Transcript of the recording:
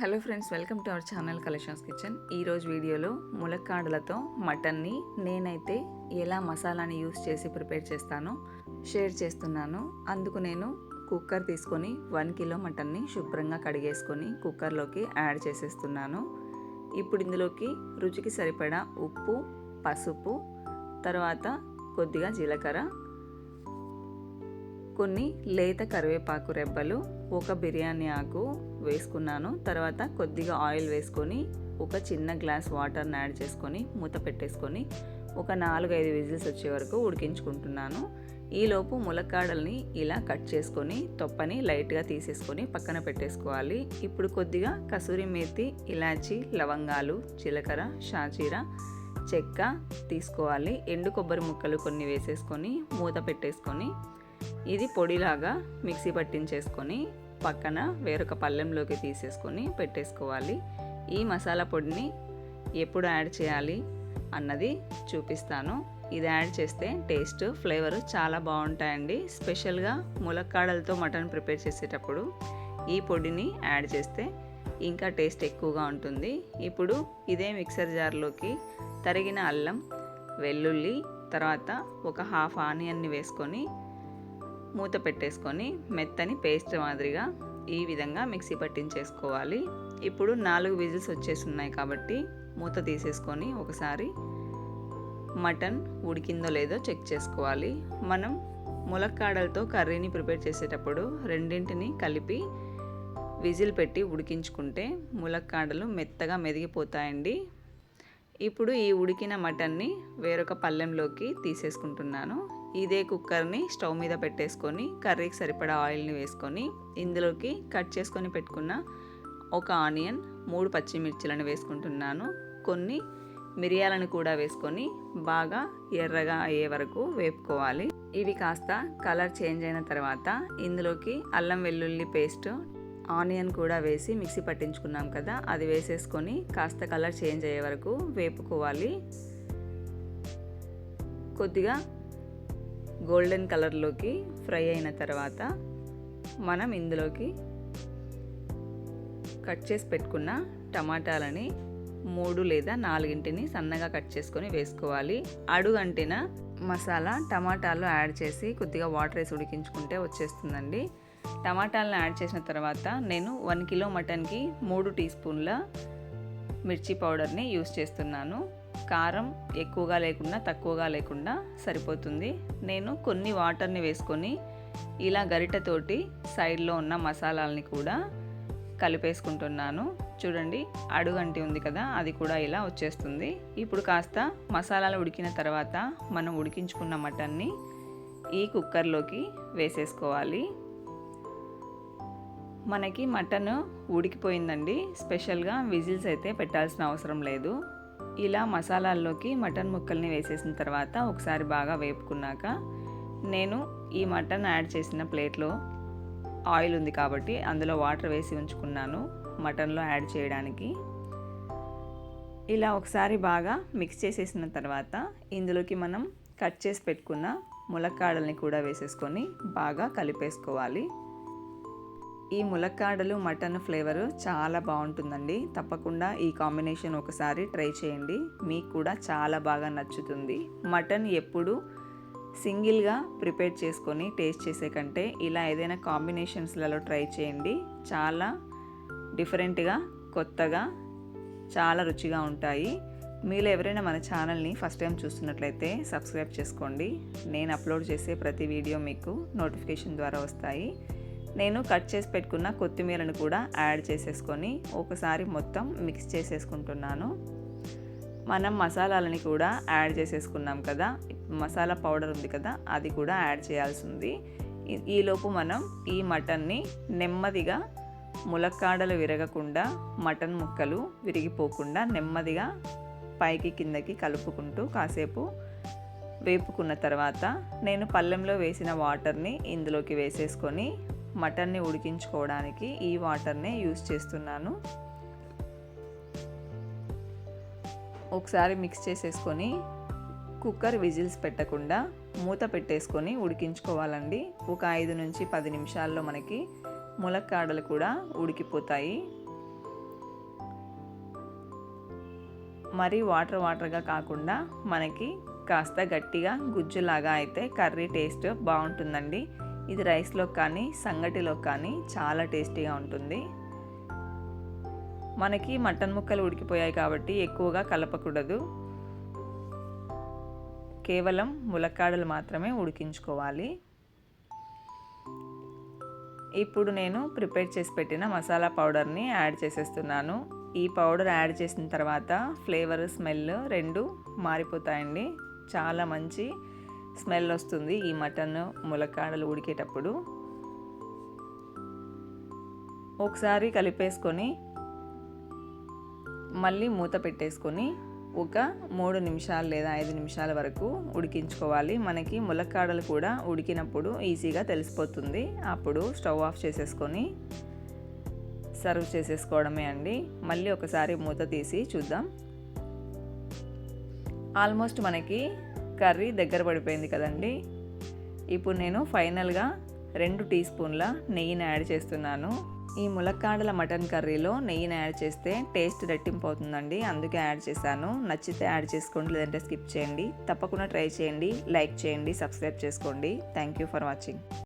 Hello friends welcome to our channel collections kitchen. ఈరోజు వీడియోలో ములక్కాడలతో మటన్ని నేనైతే ఎలా మసాలాని యూస్ చేసి ప్రిపేర్ చేస్తానో షేర్ చేస్తున్నాను. అందుకు నేను కుక్కర్ తీసుకొని వన్ కిలో మటన్ని శుభ్రంగా కడిగేసుకొని కుక్కర్లోకి యాడ్ చేసేస్తున్నాను. ఇప్పుడు ఇందులోకి రుచికి సరిపడా ఉప్పు పసుపు తర్వాత కొద్దిగా జీలకర్ర కొన్ని లేత కరివేపాకు రెబ్బలు ఒక బిర్యానీ ఆకు వేసుకున్నాను. తర్వాత కొద్దిగా ఆయిల్ వేసుకొని ఒక చిన్న గ్లాస్ వాటర్ని యాడ్ చేసుకొని మూత పెట్టేసుకొని ఒక నాలుగు ఐదు విజిల్స్ వచ్చే వరకు ఉడికించుకుంటున్నాను. ఈలోపు ములక్కాడల్ని ఇలా కట్ చేసుకొని తొప్పని లైట్గా తీసేసుకొని పక్కన పెట్టేసుకోవాలి. ఇప్పుడు కొద్దిగా కసూరి మేతి ఇలాచి లవంగాలు జీలకర్ర షాచీర చెక్క తీసుకోవాలి. ఎండు కొబ్బరి ముక్కలు కొన్ని వేసేసుకొని మూత పెట్టేసుకొని ఇది పొడిలాగా మిక్సీ పట్టించేసుకొని పక్కన వేరొక పళ్ళెంలోకి తీసేసుకొని పెట్టేసుకోవాలి. ఈ మసాలా పొడిని ఎప్పుడు యాడ్ చేయాలి అన్నది చూపిస్తాను. ఇది యాడ్ చేస్తే టేస్ట్ ఫ్లేవర్ చాలా బాగుంటాయండి. స్పెషల్గా ములక్కాడలతో మటన్ ప్రిపేర్ చేసేటప్పుడు ఈ పొడిని యాడ్ చేస్తే ఇంకా టేస్ట్ ఎక్కువగా ఉంటుంది. ఇప్పుడు ఇదే మిక్సర్ జార్లోకి తరిగిన అల్లం వెల్లుల్లి తర్వాత ఒక హాఫ్ ఆనియన్ని వేసుకొని మూత పెట్టేసుకొని మెత్తని పేస్ట్ మాదిరిగా ఈ విధంగా మిక్సీ పట్టించేసుకోవాలి. ఇప్పుడు నాలుగు విజిల్స్ వచ్చేసి ఉన్నాయి కాబట్టి మూత తీసేసుకొని ఒకసారి మటన్ ఉడికిందో లేదో చెక్ చేసుకోవాలి. మనం ములక్కాడలతో కర్రీని ప్రిపేర్ చేసేటప్పుడు రెండింటిని కలిపి విజిల్ పెట్టి ఉడికించుకుంటే ములక్కాడలు మెత్తగా మెదిగిపోతాయండి. ఇప్పుడు ఈ ఉడికిన మటన్ని వేరొక పళ్ళెంలోకి తీసేసుకుంటున్నాను. ఇదే కుక్కర్ని స్టవ్ మీద పెట్టేసుకొని కర్రీకి సరిపడా ఆయిల్ని వేసుకొని ఇందులోకి కట్ చేసుకొని పెట్టుకున్న ఒక ఆనియన్ మూడు పచ్చిమిర్చిలను వేసుకుంటున్నాను. కొన్ని మిరియాలను కూడా వేసుకొని బాగా ఎర్రగా అయ్యే వరకు వేపుకోవాలి. ఇవి కాస్త కలర్ చేంజ్ అయిన తర్వాత ఇందులోకి అల్లం వెల్లుల్లి పేస్ట్ ఆనియన్ కూడా వేసి మిక్సీ పట్టించుకున్నాం కదా అది వేసేసుకొని కాస్త కలర్ చేంజ్ అయ్యే వరకు వేపుకోవాలి. కొద్దిగా గోల్డెన్ కలర్లోకి ఫ్రై అయిన తర్వాత మనం ఇందులోకి కట్ చేసి పెట్టుకున్న టమాటాలని మూడు లేదా నాలుగింటిని సన్నగా కట్ చేసుకొని వేసుకోవాలి. అడుగంటిన మసాలా టమాటాలు యాడ్ చేసి కొద్దిగా వాటర్ వేసి ఉడికించుకుంటే వచ్చేస్తుందండి. టమాటాలను యాడ్ చేసిన తర్వాత నేను వన్ కిలో మటన్కి మూడు టీ స్పూన్ల మిర్చి పౌడర్ని యూస్ చేస్తున్నాను. కారం ఎక్కువగా లేకుండా తక్కువగా లేకుండా సరిపోతుంది. నేను కొన్ని వాటర్ని వేసుకొని ఇలా గరిటెతోటి సైడ్లో ఉన్న మసాలాలని కూడా కలిపేసుకుంటున్నాను. చూడండి అడుగంటి ఉంది కదా అది కూడా ఇలా వచ్చేస్తుంది. ఇప్పుడు కాస్త మసాలాలు ఉడికిన తర్వాత మనం ఉడికించుకున్న మటన్ని ఈ కుక్కర్లోకి వేసేసుకోవాలి. మనకి మటన్ ఉడికిపోయిందండి. స్పెషల్గా విజిల్స్ అయితే పెట్టాల్సిన అవసరం లేదు. ఇలా మసాలాల్లోకి మటన్ ముక్కల్ని వేసేసిన తర్వాత ఒకసారి బాగా వేపుకున్నాక నేను ఈ మటన్ యాడ్ చేసిన ప్లేట్లో ఆయిల్ ఉంది కాబట్టి అందులో వాటర్ వేసి ఉంచుకున్నాను మటన్లో యాడ్ చేయడానికి. ఇలా ఒకసారి బాగా మిక్స్ చేసేసిన తర్వాత ఇందులోకి మనం కట్ చేసి పెట్టుకున్న ములక్కాడల్ని కూడా వేసేసుకొని బాగా కలిపేసుకోవాలి. ఈ ములక్కాడలు మటన్ ఫ్లేవర్ చాలా బాగుంటుందండి. తప్పకుండా ఈ కాంబినేషన్ ఒకసారి ట్రై చేయండి. మీకు కూడా చాలా బాగా నచ్చుతుంది. మటన్ ఎప్పుడు సింగిల్గా ప్రిపేర్ చేసుకొని టేస్ట్ చేసే కంటే ఇలా ఏదైనా కాంబినేషన్స్లలో ట్రై చేయండి. చాలా డిఫరెంట్గా కొత్తగా చాలా రుచిగా ఉంటాయి. మీలో ఎవరైనా మన ఛానల్ని ఫస్ట్ టైం చూస్తున్నట్లయితే సబ్స్క్రైబ్ చేసుకోండి. నేను అప్లోడ్ చేసే ప్రతి వీడియో మీకు నోటిఫికేషన్ ద్వారా వస్తాయి. నేను కట్ చేసి పెట్టుకున్న కొత్తిమీరను కూడా యాడ్ చేసేసుకొని ఒకసారి మొత్తం మిక్స్ చేసేసుకుంటున్నాను. మనం మసాలాలని కూడా యాడ్ చేసేసుకున్నాం కదా మసాలా పౌడర్ ఉంది కదా అది కూడా యాడ్ చేయాల్సి ఉంది ఈలోపు మనం ఈ మటన్ని నెమ్మదిగా ములక్కాడలు విరగకుండా మటన్ ముక్కలు విరిగిపోకుండా నెమ్మదిగా పైకి కిందకి కలుపుకుంటూ కాసేపు వేపుకున్న తర్వాత నేను పళ్ళెంలో వేసిన వాటర్ని ఇందులోకి వేసేసుకొని మటన్ని ఉడికించుకోవడానికి ఈ వాటర్నే యూస్ చేస్తున్నాను. ఒకసారి మిక్స్ చేసేసుకొని కుక్కర్ విజిల్స్ పెట్టకుండా మూత పెట్టేసుకొని ఉడికించుకోవాలండి. ఒక ఐదు నుంచి పది నిమిషాల్లో మనకి ములక్కాడలు కూడా ఉడికిపోతాయి. మరీ వాటర్ వాటర్గా కాకుండా మనకి కాస్త గట్టిగా గుజ్జులాగా అయితే కర్రీ టేస్ట్ బాగుంటుందండి. ఇది రైస్లో కానీ సంగటిలో కానీ చాలా టేస్టీగా ఉంటుంది. మనకి మటన్ ముక్కలు ఉడికిపోయాయి కాబట్టి ఎక్కువగా కలపకూడదు. కేవలం ములక్కాడలు మాత్రమే ఉడికించుకోవాలి. ఇప్పుడు నేను ప్రిపేర్ చేసి పెట్టిన మసాలా పౌడర్ని యాడ్ చేసేస్తున్నాను. ఈ పౌడర్ యాడ్ చేసిన తర్వాత ఫ్లేవర్ స్మెల్ రెండు మారిపోతాయండి. చాలా మంచి స్మెల్ వస్తుంది ఈ మటన్ ములక్కాడలు ఉడికేటప్పుడు. ఒకసారి కలిపేసుకొని మళ్ళీ మూత పెట్టేసుకొని ఒక మూడు నిమిషాలు లేదా ఐదు నిమిషాల వరకు ఉడికించుకోవాలి. మనకి ములక్కాడలు కూడా ఉడికినప్పుడు ఈజీగా తెలిసిపోతుంది. అప్పుడు స్టవ్ ఆఫ్ చేసేసుకొని సర్వ్ చేసేసుకోవడమే అండి. మళ్ళీ ఒకసారి మూత తీసి చూద్దాం. ఆల్మోస్ట్ మనకి కర్రీ దగ్గర పడిపోయింది కదండి. ఇప్పుడు నేను ఫైనల్గా రెండు టీ స్పూన్ల నెయ్యిని యాడ్ చేస్తున్నాను. ఈ ములక్కాడల మటన్ కర్రీలో నెయ్యిని యాడ్ చేస్తే టేస్ట్ రెట్టింపు అవుతుందండి. అందుకే యాడ్ చేశాను. నచ్చితే యాడ్ చేసుకోండి లేదంటే స్కిప్ చేయండి. తప్పకుండా ట్రై చేయండి లైక్ చేయండి సబ్స్క్రైబ్ చేసుకోండి. Thank you for watching.